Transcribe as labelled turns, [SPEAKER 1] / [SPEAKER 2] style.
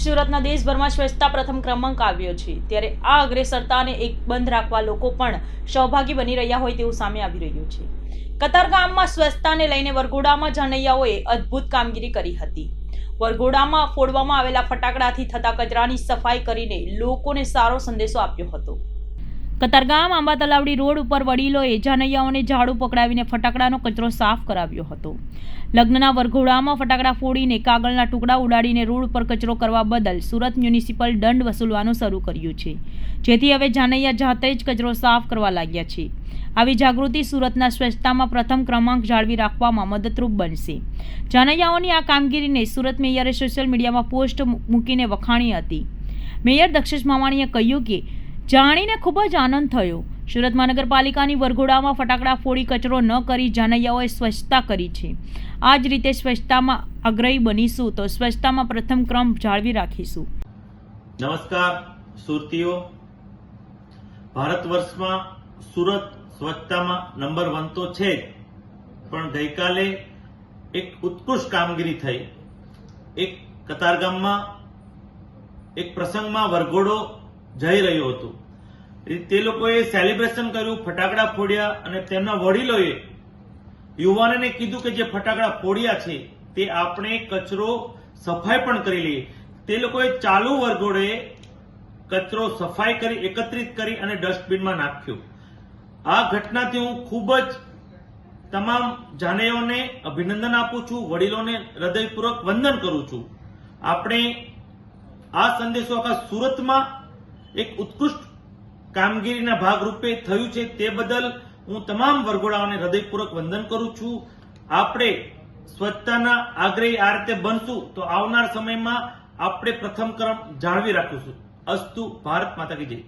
[SPEAKER 1] સુરતના દેશભરમાં સ્વચ્છતા પ્રથમ ક્રમાંક આવ્યો છે. ત્યારે આ અગ્રેસરતાને એક બંધ રાખવા લોકો પણ સહભાગી બની રહ્યા હોય તેવું સામે આવી રહ્યું છે. કતારગામમાં સ્વચ્છતાને લઈને વરઘોડામાં જાનૈયાઓએ અદ્ભુત કામગીરી કરી હતી. વરઘોડામાં ફોડવામાં આવેલા ફટાકડાથી થતા કચરાની સફાઈ કરીને લોકોને સારો સંદેશો આપ્યો હતો. કતારગામ આંબા તલાવડી રોડ ઉપર વડીલોએ જાનૈયાઓને ઝાડુ પકડાવીને ફટાકડાનો કચરો સાફ કરાવ્યો હતો. લગ્નના વરઘોડામાં ફટાકડા ફોડીને કાગળના ટુકડા ઉડાડીને રોડ ઉપર કચરો કરવા બદલ સુરત મ્યુનિસિપલ દંડ વસૂલવાનું શરૂ કર્યું છે. જેથી હવે જાનૈયા જાતે જ કચરો સાફ કરવા લાગ્યા છે. આવી જાગૃતિ સુરતના સ્વચ્છતામાં પ્રથમ ક્રમાંક જાળવી રાખવામાં મદદરૂપ બનશે. જાનૈયાઓની આ કામગીરીને સુરત મેયરે સોશિયલ મીડિયામાં પોસ્ટ મૂકીને વખાણી હતી. મેયર દક્ષેશ માવાણીએ કહ્યું કે જાણીને ખૂબ જ આનંદ થયો. સુરત મહાનગરપાલિકાની વરઘોડામાં ફટાકડા ફોડી કચરો ન કરી જાનૈયાઓએ સ્વચ્છતા કરી છે. આ જ રીતે સ્વચ્છતામાં અગ્રહી બનીશું તો સ્વચ્છતામાં પ્રથમ ક્રમ જાળવી રાખીશું.
[SPEAKER 2] નમસ્કાર, સુરતીઓ. ભારત વર્ષમાં સુરત સ્વચ્છતામાં નંબર વન તો છે પણ ગઈકાલે એક ઉત્કૃષ્ટ કામગીરી થઈ. એક કતારગામમાં, એક પ્રસંગમાં વરઘોડો જઈ રહ્યો હતો. તે લોકોએ સેલિબ્રેશન કર્યું, ફટાકડા ફોડ્યા અને તેમના વડીલોએ યુવાનોને કીધું કે જે ફટાકડા ફોડ્યા છે, તે આપણે કચરો સફાઈ પણ કરી લઈએ. તે લોકોએ ચાલુ વર્ગોડે કચરો સફાઈ કરી, એકત્રિત કરી અને ડસ્ટબિનમાં નાખ્યો. આ ઘટનાથી હું ખૂબ જ તમામ જાનેઓને અભિનંદન આપું છું, વડીલોને હૃદયપૂર્વક વંદન કરું છું. આપણે આ સંદેશો આખા સુરતમાં એક ઉત્કૃષ્ટ કામગીરીના ભાગરૂપે થયું છે તે બદલ હું તમામ વરઘોડાઓને હૃદયપૂર્વક વંદન કરું છું. આપણે સ્વચ્છતાના આગ્રહી આ રીતે બનશું તો આવનાર સમયમાં આપણે પ્રથમ ક્રમ જાળવી રાખીશું. અસ્તુ ભારત માતા કી જય.